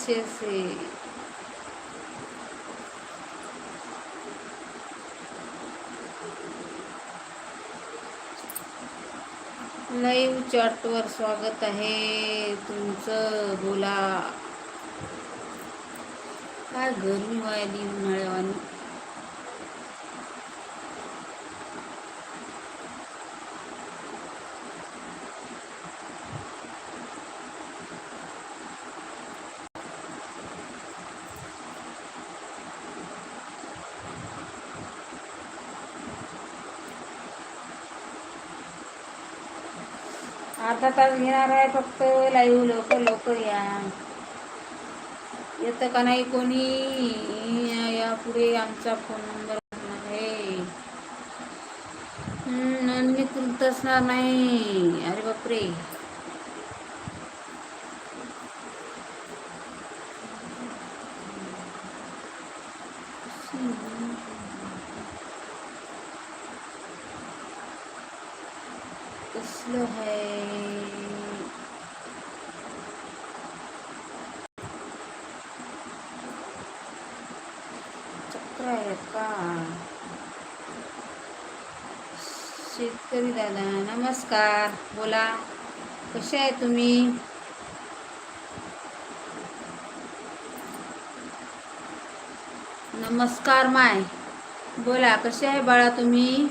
अच्छे से लाईव्ह चॅटवर स्वागत आहे तुमचं. बोला. काय गरमी व्हायली उन्हाळ्यावानी? अर्धा तास घेणार आहे फक्त लाईव्ह लवकर लवकर या. येतं का नाही कोणी? या- पुढे आमचा फोन नंबर आहे. हम्म, नोंदणी तुमचं असणार नाही. अरे बापरे कसलं आहे चक्र आहेत का दादा नमस्कार. बोला. कसे आहे तुम्ही? नमस्कार माय. बोला कसे आहे बाळा तुम्ही?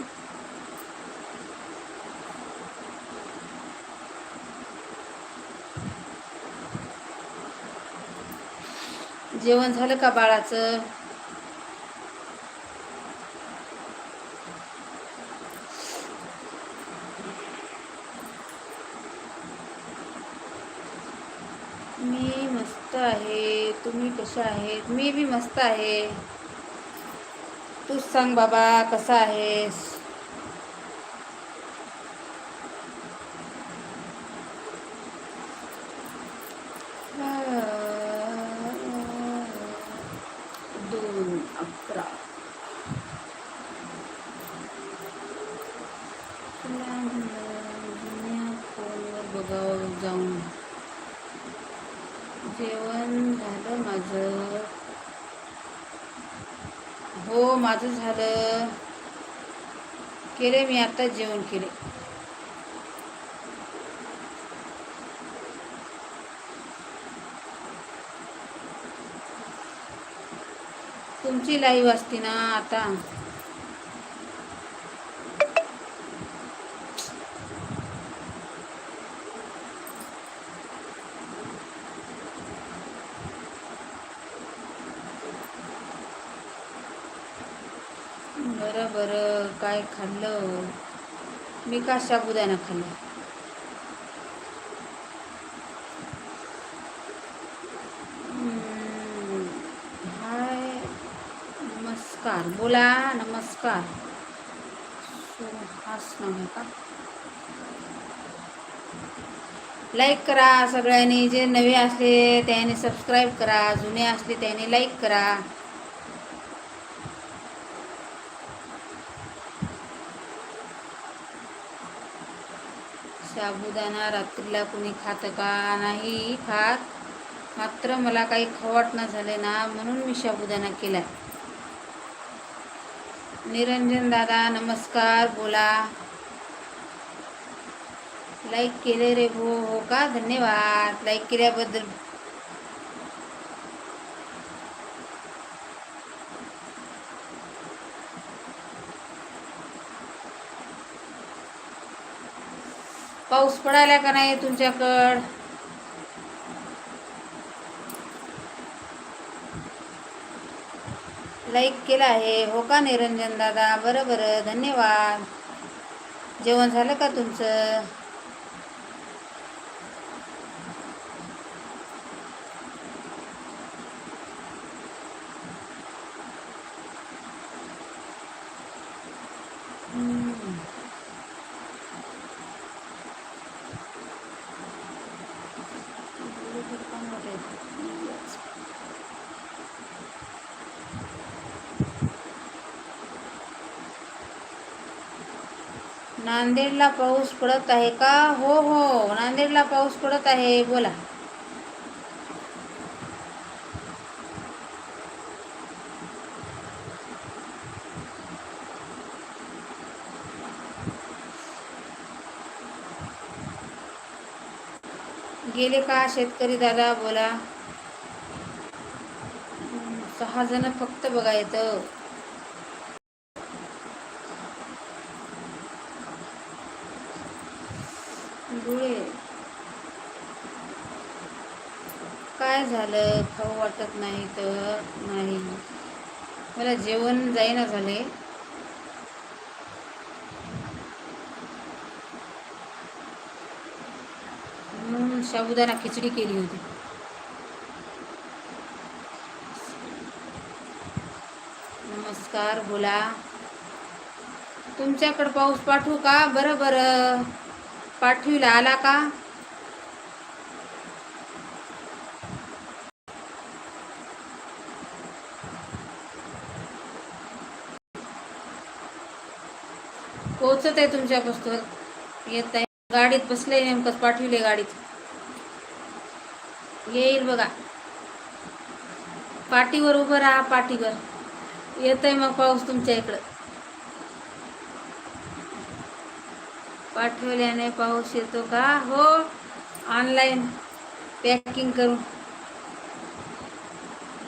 जेवण झालं का बाळाचं? मी मस्त आहे. तुम्ही कशा आहेत? मी बी मस्त आहे. तूच सांग बाबा कसा आहेस? दोन अकरा. फोनवर बघावं जाऊन. जेवण झालं माझं. हो माझं झालं. केले मी आता जेवण केले तुमची लाईव्ह असते ना आता बरं बरं काय खाल्लं? मी का साबुदाणा खाल्ला? हाय नमस्कार. बोला नमस्कार. हाच नाव आहे का? लाईक करा सगळ्यांनी. जे नवे असले त्याने सबस्क्राईब करा. जुने असले त्याने लाईक करा. साबुदाणा रात्रीला कुणी खातं का? नाही खात. मात्र मला काही खवाटणं झाले ना म्हणून मी साबुदाणा केला निरंजन दादा नमस्कार बोला. लाईक केले रे हो हो का? धन्यवाद. लाईक केल्याबद्दल पाऊस पडायला का नाही तुमच्याकड? लाईक केला आहे. हो का निरंजन दादा? बरं बरं. धन्यवाद. जेवण झालं का तुमचं? नांदेडला पाऊस पडत आहे का? हो हो. नांदेडला पाऊस पडत आहे. बोला. गेले का शेतकरी दादा? बोला. सहा जण फक्त बघायचं धुळे काय झालं? खाऊ वाटत नाही तर नाही. मला जेवण जाईना झाले. म्हणून साबुदाणा खिचडी केली होती. नमस्कार बोला. तुमच्याकडं पाऊस पाठवू का? बरं बरं. पाठविला आला का? पोचत आहे तुमच्या पुस्तक येत आहे गाडीत बसले नेमकंच पाठविले गाडीत. येईल बघा. पाठीवर उभं राहा पाठीवर. येत आहे मग पाऊस तुमच्या इकडं. पाठवल्याने पाऊस येतो का? हो ऑनलाईन पॅकिंग करून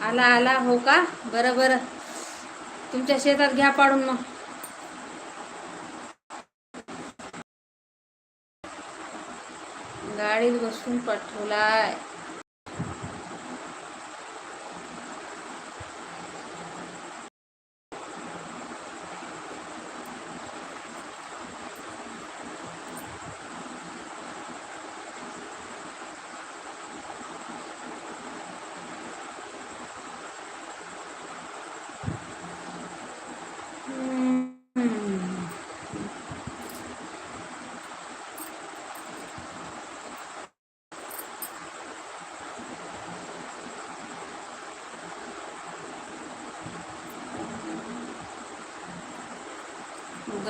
आला आला हो का? बरं बरं. तुमच्या शेतात घ्या पाडून मग. गाडीत बसून पाठवलाय.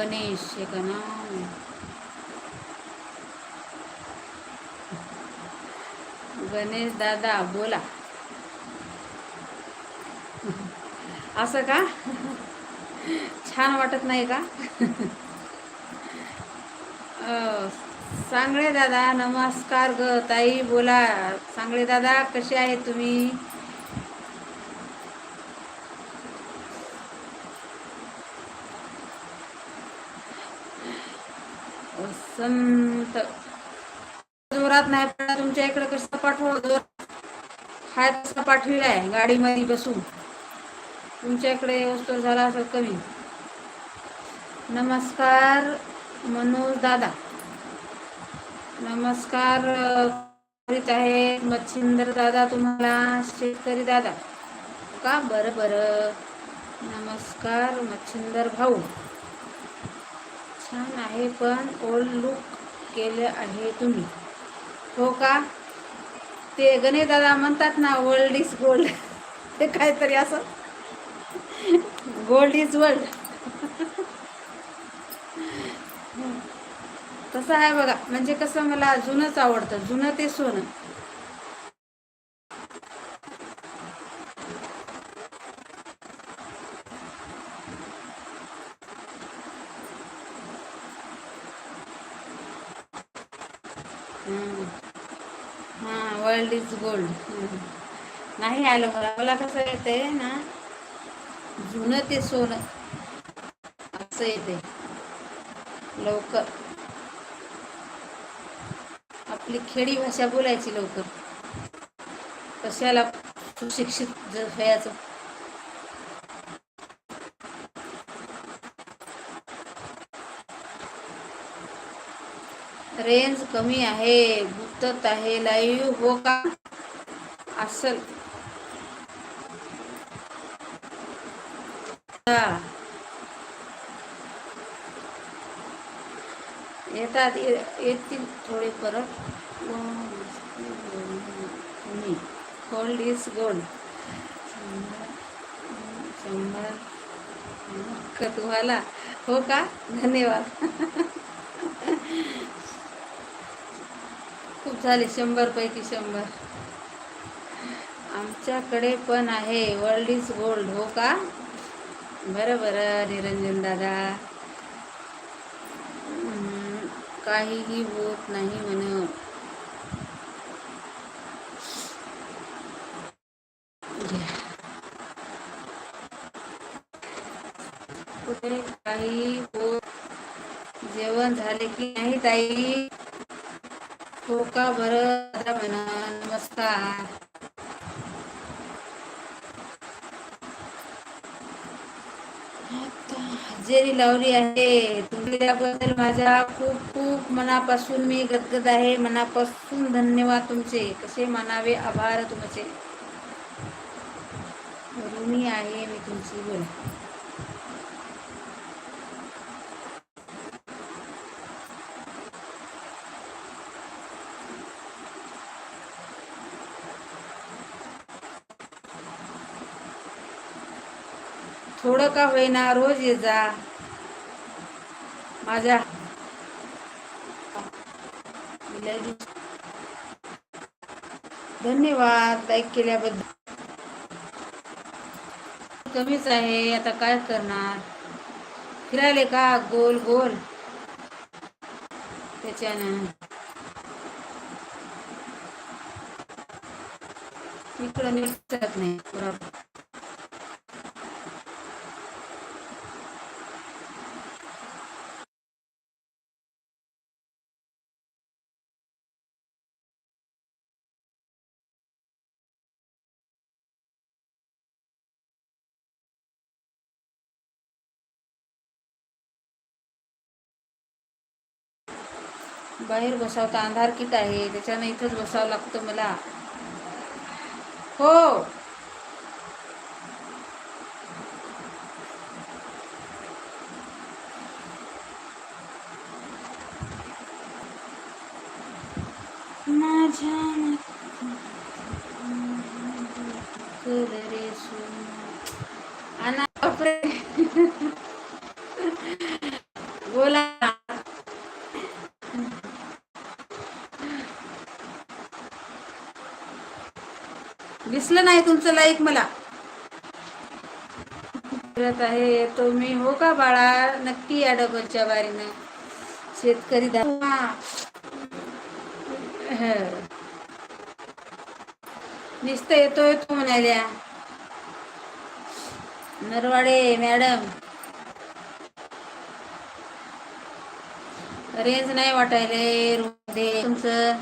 गणेश हे का गणेश दादा बोला. असं का? छान वाटत नाही का? अं, सांगळे दादा नमस्कार ग ताई बोला. सांगळे दादा कसे आहे तुम्ही? पर्यंत. जोरात नाही पडला तुमच्या इकडे कसं पाठवा जोरात हाय तसा पाठविलाय गाडीमध्ये बसून. तुमच्या इकडे वस्तू झाला असं कमी. नमस्कार मनोज दादा. नमस्कार करीत आहे मच्छिंद्र दादा तुम्हाला शेतकरी दादा. का बरं बरं. नमस्कार मच्छिंदर भाऊ. छान आहे पण ओल्ड लुक केले आहे तुम्ही. हो का? ते गणेश दादा म्हणतात ना वर्ल्ड इज गोल्ड ते काहीतरी असं. गोल्ड इज वर्ल्ड तसं आहे बघा. म्हणजे कसं मला जुनंच आवडतं. जुनं ते सोनं हम्म. हां वर्ल्ड इज गोल्ड. नाही आलं. मला मला कसं येतंय ना जुनं ते सोनं असं येते लवकर. आपली खेडी भाषा बोलायची लवकर. कशाला सुशिक्षित व्हायचं रेंज कमी आहे गुप्तत आहे लाईव्ह हो का? असल. येतात येतील थोडे परत. गोल्ड इज गोल्ड शंभर. तुम्हाला. हो का? धन्यवाद. खूप झाले शंभर पैकी शंभर. आमच्याकडे पण आहे. वर्ल्ड इज गोल्ड हो का? बरं बरं निरंजन दादा. काहीही होत नाही म्हण कुठे काही होत जेवण झाले की नाही ताई? हो का बरं? दादा म्हणा नमस्कार. हजेरी लावली आहे. तुम्ही माझ्या खूप खूप मनापासून मी गदगद आहे. मनापासून धन्यवाद तुमचे. कसे मानावे आभार तुमचे. ऋणी आहे मी तुमची बोला थोडं का होईना रोज ये जा. माझ्या धन्यवाद लाईक केल्याबद्दल. कमीच आहे आता काय करणार? फिरायले का? गोल गोल. त्याच्यानं. इकडं निघत नाही बाहेर बसावता अंधार कित आहे? त्याच्यानं इथंच बसावं लागतं मला. हो. माझ्या दिसलं नाही तुमचं लाईक मला. करत आहे तुम्ही. हो का बाळा? नक्की या डबलच्या बारीनं. शेतकरी दा- हं. येतोय तो म्हणाल्या. नरवाडे मॅडम. रेंज नाही वाटायले तुमचं.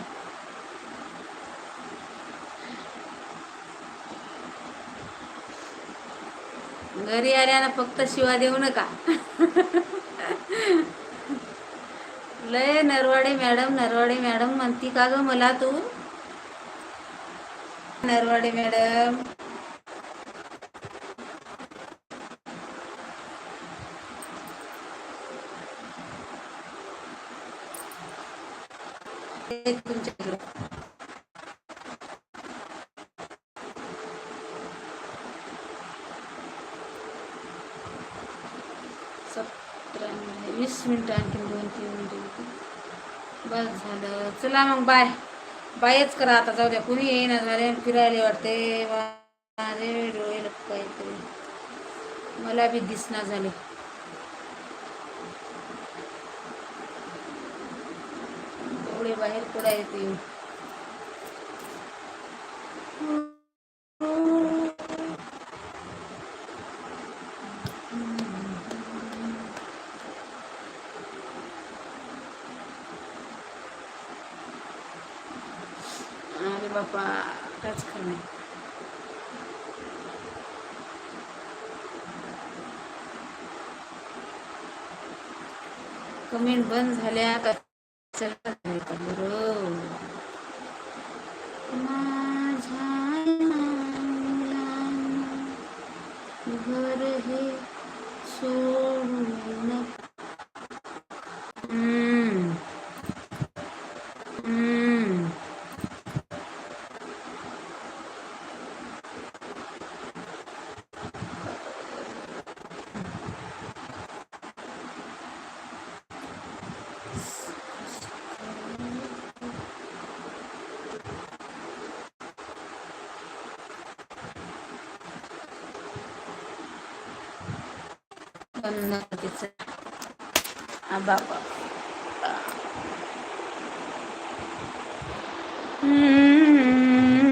घरी आल्यानं फक्त शिवा देऊ नका. लय नरवाडे मॅडम नरवाडे मॅडम म्हणती का ग मला तू? नरवाडे मॅडम. तुमच्या तुमच्याकडे सतरा मिनटं आणखी दोन तीन मिनटं बस झालं. चला मग बाय. बायच करा आता जाऊ द्या. कुणी येईना झाले फिरायला वाटते. माझे डोळे काहीतरी मला बी दिसना झाले. डोळे बाहेर पडा येते कमेंट बंद झाल्या का चला झाले का बरं माझ्या मुलांना घर हे सोडून हम्म. हम्म. गणपतीचं आ बाबा.